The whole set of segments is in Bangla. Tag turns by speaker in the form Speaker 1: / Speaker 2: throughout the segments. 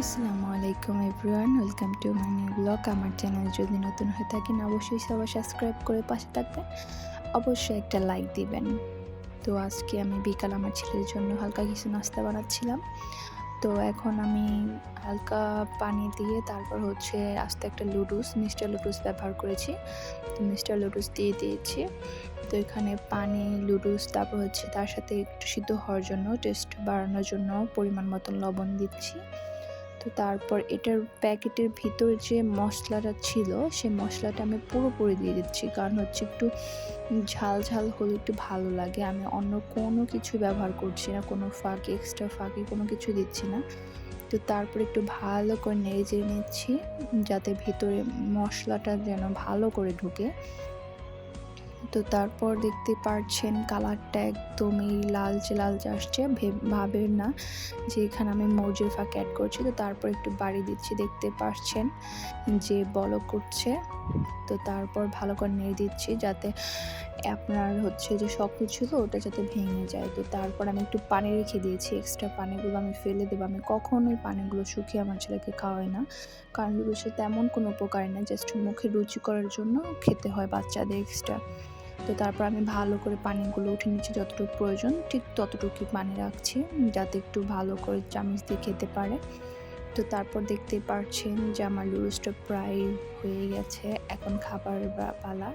Speaker 1: আসসালামু আলাইকুম everyone, welcome to my new blog. আমার চ্যানেল যদি নতুন হয়ে থাকেন, অবশ্যই সবাই সাবস্ক্রাইব করে পাশে থাকবেন। অবশ্যই একটা লাইক দিবেন। তো আজকে আমি বিকাল আমার ছেলের জন্য হালকা কিছু নাস্তা বানাচ্ছিলাম। তো এখন আমি হালকা পানি দিয়ে তারপর হচ্ছে আস্তে একটা লুডুস মিস্টার লুডুস ব্যবহার করেছি। তো মিস্টার লুডুস দিয়ে দিয়েছি। তো এখানে পানি লুডুস তারপর হচ্ছে তার সাথে একটু সিদ্ধ হওয়ার জন্য, টেস্ট বাড়ানোর জন্য পরিমাণ মতন লবণ দিচ্ছি। তো তারপর এটার প্যাকেটের ভিতর যে মশলাটা ছিল, সে মশলাটা আমি পুরোপুরি দিয়ে দিচ্ছি। কারণ হচ্ছে একটু ঝাল ঝাল হলে একটু ভালো লাগে। আমি অন্য কোনো কিছু ব্যবহার করছি না, কোনো ফাঁকি এক্সট্রা ফাঁকি কোনো কিছু দিচ্ছি না। তো তারপর একটু ভালো করে নেড়ে চেড়ে নিচ্ছি, যাতে ভিতরে মশলাটা যেন ভালো করে ঢুকে। তো তারপর দেখতে পারছেন কালারটা একদমই লালচে লালচে আসছে ভাবেন না যে এখানে আমি মৌজের ফাঁকে অ্যাড করছি। তো তারপর একটু বাড়ি দিচ্ছি, দেখতে পাচ্ছেন যে বল করছে। তো তারপর ভালো করে নেড়ে দিচ্ছি যাতে আপনার হচ্ছে যে সব কিছু তো ওটা যাতে ভেঙে যায়। তো তারপর আমি একটু পানি রেখে দিয়েছি এক্সট্রা পানিগুলো আমি ফেলে দেবো। আমি কখনোই পানিগুলো শুকিয়ে আমার ছেলেকে খাওয়াই না। কারণ সে তেমন কোনো উপকার না জাস্ট মুখে রুচি করার জন্য খেতে হয় বাচ্চাদের এক্সট্রা তো তারপর আমি ভালো করে পানিগুলো উঠে নিচ্ছি যতটুকু প্রয়োজন, ঠিক ততটুকুই পানি রাখছি যাতে একটু ভালো করে চামচ দিয়ে খেতে পারে। তো তারপর দেখতে পারছেন যে আমার লুডুসটা প্রায় হয়ে গেছে, এখন খাবার পালা।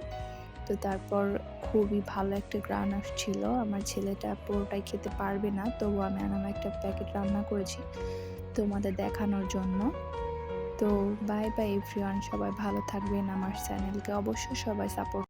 Speaker 1: তো তারপর খুবই ভালো একটা গ্রান আসছিল, আমার ছেলেটা পুরোটাই খেতে পারবে না তবু আমি আনাম একটা প্যাকেট রান্না করেছি তোমাদের দেখানোর জন্য। তো বাই বাই এভরিওয়ান সবাই ভালো থাকবেন, আমার চ্যানেলকে অবশ্যই সবাই সাপোর্ট